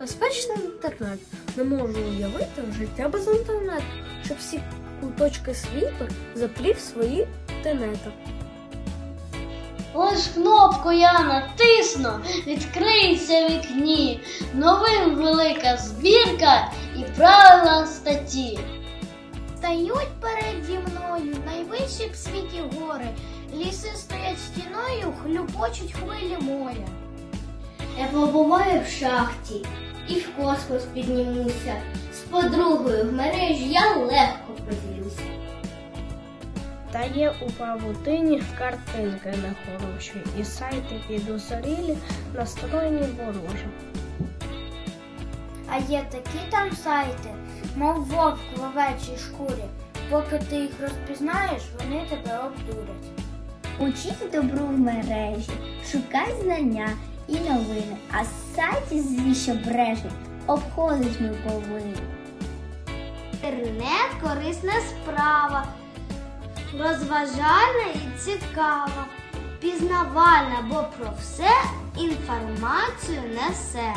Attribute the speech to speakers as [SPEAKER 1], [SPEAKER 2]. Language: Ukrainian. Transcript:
[SPEAKER 1] Безпечний інтернет. Не можу уявити життя без інтернету, щоб всі куточки світу заплів свої тенета.
[SPEAKER 2] Ось кнопку я натисну, відкриється в вікні. Новин велика збірка і правила статті.
[SPEAKER 3] Стають переді мною найвищі в світі гори. Ліси стоять стіною, хлюпочуть хвилі моря.
[SPEAKER 2] Я побуваю в шахті і в космос піднімуся. З подругою в мережі я легко поділюся.
[SPEAKER 1] Та є у павутині картинки нехороші, і сайти підозрілі, настроєні ворожі.
[SPEAKER 3] А є такі там сайти, мов вовк в овечій шкурі. Поки ти їх розпізнаєш, вони тебе обдурять.
[SPEAKER 4] Учіть добру в мережі, шукай знання і новини, а сайті, звіщо брешуть, обходить ми повинні.
[SPEAKER 3] Інтернет корисна справа, розважальна і цікава, пізнавальна, бо про все інформацію несе.